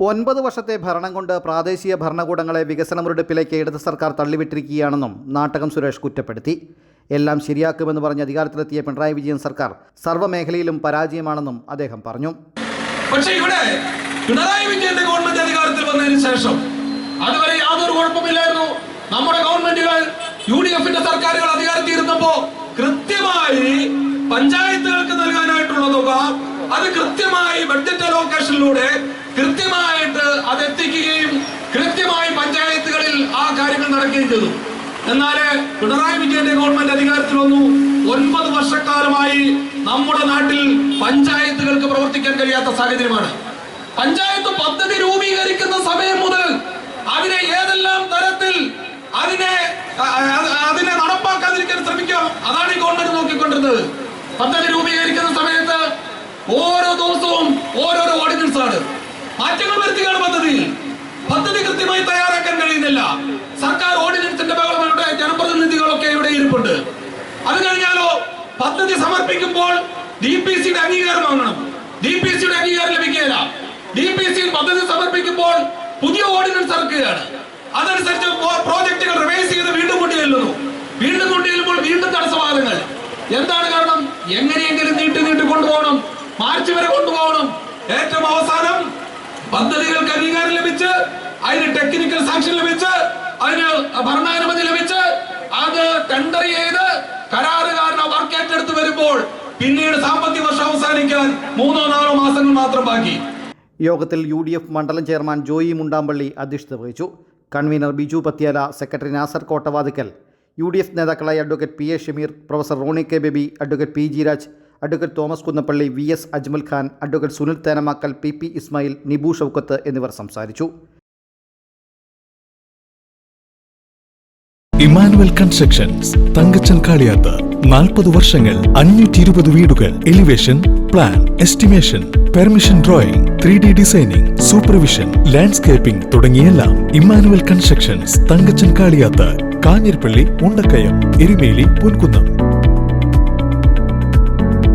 ഒൻപത് വർഷത്തെ ഭരണം കൊണ്ട് പ്രാദേശിക ഭരണകൂടങ്ങളെ വികസന മുരടിപ്പിലേക്ക് ഇടത് സർക്കാർ തള്ളിവിട്ടിരിക്കുകയാണെന്നും നാട്ടകം സുരേഷ് കുറ്റപ്പെടുത്തി. എല്ലാം ശരിയാക്കുമെന്ന് പറഞ്ഞ് അധികാരത്തിലെത്തിയ പിണറായി വിജയൻ സർക്കാർ സർവമേഖലയിലും പരാജയമാണെന്നും അദ്ദേഹം പറഞ്ഞു. പക്ഷേ ഇവിടെ പിണറായി വിജയന്റെ ഗവൺമെന്റ് അധികാരത്തിൽ വന്നതിന് ശേഷം അതുവരെ യാതൊരു കുഴപ്പമില്ലായിരുന്നു. നമ്മുടെ ഗവൺമെന്റുകൾ യു ഡി എഫിന്റെ സർക്കാരുകൾ അധികാരത്തിൽ ഇരുന്നപ്പോ കൃത്യമായി തുക അത് കൃത്യമായി ബഡ്ജറ്റ് അലോക്കേഷനിലൂടെ കൃത്യമായിട്ട് അത് എത്തിക്കുകയും കൃത്യമായി പഞ്ചായത്തുകളിൽ ആ കാര്യങ്ങൾ നടക്കുകയും ചെയ്തു. എന്നാൽ പിണറായി വിജയന്റെ ഗവൺമെന്റ് അധികാരത്തിൽ വന്നു. ഒൻപത് വർഷക്കാലമായി നമ്മുടെ നാട്ടിൽ പഞ്ചായത്തുകൾക്ക് പ്രവർത്തിക്കാൻ കഴിയാത്ത സാഹചര്യമാണ്. പഞ്ചായത്ത് പദ്ധതി രൂപീകരിക്കുന്ന സമയം മുതൽ അതിനെ ഏതെല്ലാം തരത്തിൽ അതിനെ അതിനെ നടപ്പാക്കാതിരിക്കാൻ ശ്രമിക്കാം. അതാണ് ഈ ഗവൺമെന്റ് നോക്കിക്കൊണ്ടിരുന്നത്. പദ്ധതി രൂപീകരിക്കുന്ന സമയത്ത് ഓരോ ദിവസവും ഓരോരോ ഓർഡിനൻസ് ആണ്. മാറ്റങ്ങൾ വരുത്തുകയാണ് പദ്ധതിയിൽ പദ്ധതി കൃത്യമായി തയ്യാറാക്കാൻ കഴിയുന്നില്ല. സർക്കാർ ഓർഡിനൻസിന്റെ ഭാഗമായിട്ട് ജനപ്രതിനിധികളൊക്കെ ഇവിടെ ഇരിപ്പുണ്ട്. അത് കഴിഞ്ഞാലോ പദ്ധതി സമർപ്പിക്കുമ്പോൾ ഡി പി സിയുടെ അംഗീകാരം വാങ്ങണം. ഡി പി സിയുടെ അംഗീകാരം ലഭിക്കുകയില്ല. ഡി പി സിയിൽ പദ്ധതി സമർപ്പിക്കുമ്പോൾ പുതിയ ഓർഡിനൻസ് ഇറക്കുകയാണ്. അതനുസരിച്ച് പ്രോജക്റ്റുകൾ റിവൈസ് ചെയ്ത് വീണ്ടും കൊണ്ടുചെല്ലുന്നു. വീണ്ടും കൊണ്ടുചെല്ലുമ്പോൾ വീണ്ടും തടസ്സവാദങ്ങൾ. എന്താണ് കാരണം? എങ്ങനെയെങ്കിലും നീട്ടി നീട്ടി ലഭിച്ച് അതിന് ടെക്നിക്കൽ സാങ്ഷൻ ലഭിച്ച് അതിന് ഭരണാനുമതി ലഭിച്ച് അത് ടെൻഡർ ചെയ്ത് കരാറുകാരനെ വർക്ക് ഏറ്റെടുത്ത് വരുമ്പോൾ പിന്നീട് സാമ്പത്തിക വർഷം അവസാനിക്കാൻ മൂന്നോ നാലോ മാസങ്ങൾ മാത്രം ബാക്കി. യോഗത്തിൽ യു ഡി എഫ് മണ്ഡലം ചെയർമാൻ ജോയി മുണ്ടാമ്പള്ളി അധ്യക്ഷത വഹിച്ചു. Convener Biju Pathyala secretary Nasar Kottavathikkal. U D F നേതാക്കളായ advocate P A Shameer professor Rony K Baby advocate P G Raj advocate Thomas Kunnappally V S Ajmal Khan advocate Sunil Thenamackal P P Ismail Nibu Shoukath എന്നിവർ സംസാരിച്ചു. Emmanuel constructions Thankachan Kaliyath നാൽപ്പത് വർഷങ്ങൾ അഞ്ഞൂറ്റി ഇരുപത് വീടുകൾ elevation plan estimation permission drawing three D designing supervision landscaping തുടങ്ങിയെല്ലാം Emmanuel constructions Thankachan Kaliyath Kanjirappally Mundakayam Erumeli Ponkunnam.